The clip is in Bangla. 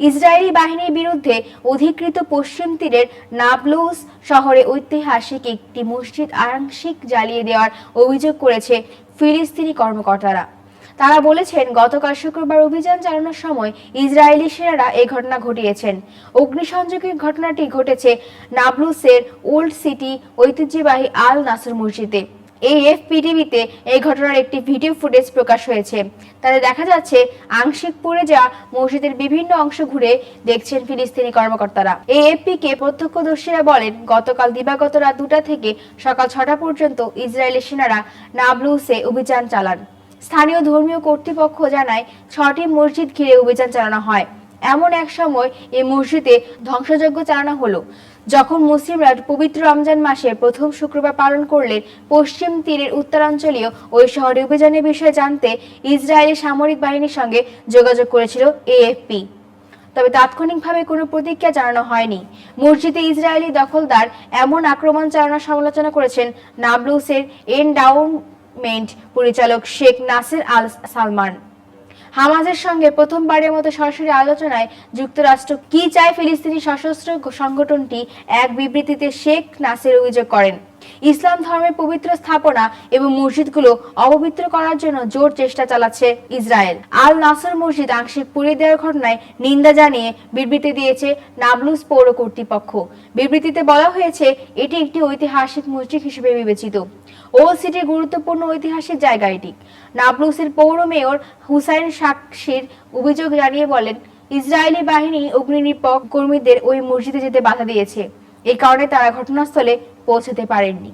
ইসরায়েলি বাহিনীর বিরুদ্ধে অধিকৃত পশ্চিম তীরের নাবলুস শহরে ঐতিহাসিক একটি মসজিদ আংশিক জ্বালিয়ে দেওয়ার অভিযোগ করেছে ফিলিস্তিনি কর্মকর্তারা। তারা বলেছেন, গতকাল শুক্রবার অভিযান চালানোর সময় ইসরায়েলি সেনারা এই ঘটনা ঘটিয়েছেন। অগ্নিসংযোগের ঘটনাটি ঘটেছে নাবলুসের ওল্ড সিটি ঐতিহ্যবাহী আল নাসর মসজিদে। এই এফপিটিভিতে এই ঘটনার একটি ভিডিও ফুটেজ প্রকাশ হয়েছে। তাতে দেখা যাচ্ছে, আংশিক পড়ে যাওয়া মসজিদের বিভিন্ন অংশ ঘুরে দেখছেন ফিলিস্তিনি কর্মকর্তারা। এই এফপি কে প্রত্যক্ষদর্শীরা বলেন, গতকাল দিবাগত রাত দুটা থেকে সকাল ছটা পর্যন্ত ইসরায়েলি সেনারা নাবলুসে অভিযান চালান। স্থানীয় ধর্মীয় কর্তৃপক্ষ জানায়, ছটি মসজিদ ঘিরে অভিযান চালানো হয়। এমন এক সময় এই মসজিদে ধ্বংসযজ্ঞ চালানো হলো। যখন মুসলিমরা পবিত্র রমজান মাসের প্রথম শুক্রবার পালন করলেন, পশ্চিম তীরের উত্তরাঞ্চলীয় ওই শহরে অভিযানের বিষয়ে জানতে ইসরায়েলি সামরিক বাহিনীর সঙ্গে যোগাযোগ করেছিল এএফপি। তবে তাৎক্ষণিকভাবে কোনো প্রতিক্রিয়া জানানো হয়নি। মসজিদে ইসরায়েলি দখলদার এমন আক্রমণ চালানোর সমালোচনা করেছেন নাবলুসের এন্ডাউনমেন্ট পরিচালক শেখ নাসির আল সালমান। হামাজের সঙ্গে প্রথমবারের মতো সরাসরি আলোচনায় যুক্তরাষ্ট্র কি চায় ফিলিস্তিনি সশস্ত্র সংগঠনটি, এক বিবৃতিতে শেখ নাসির অভিযোগ করেন। ইসলাম ধর্মের পবিত্র স্থাপনা এবং মসজিদগুলো অপবিত্র করার জন্য জোর চেষ্টা চালাচ্ছে ইসরায়েল। আল নাসর মসজিদ আংশিক পুড়িয়ে দেওয়ার ঘটনায় নিন্দা জানিয়ে বিবৃতি দিয়েছে নাবলুস পৌর কর্তৃপক্ষ। বিবৃতিতে বলা হয়েছে, এটি একটি ঐতিহাসিক মসজিদ হিসেবে বিবেচিত। ও সিটির গুরুত্বপূর্ণ ঐতিহাসিক জায়গা এটি। নাবলুসের পৌর মেয়র হুসাইন সাক্ষীর অভিযোগ জানিয়ে বলেন, ইসরায়েলি বাহিনী অগ্নিনির্বাপক কর্মীদের ওই মসজিদে যেতে বাধা দিয়েছে। এই কারণে তারা ঘটনাস্থলে পৌঁছতে পারেননি।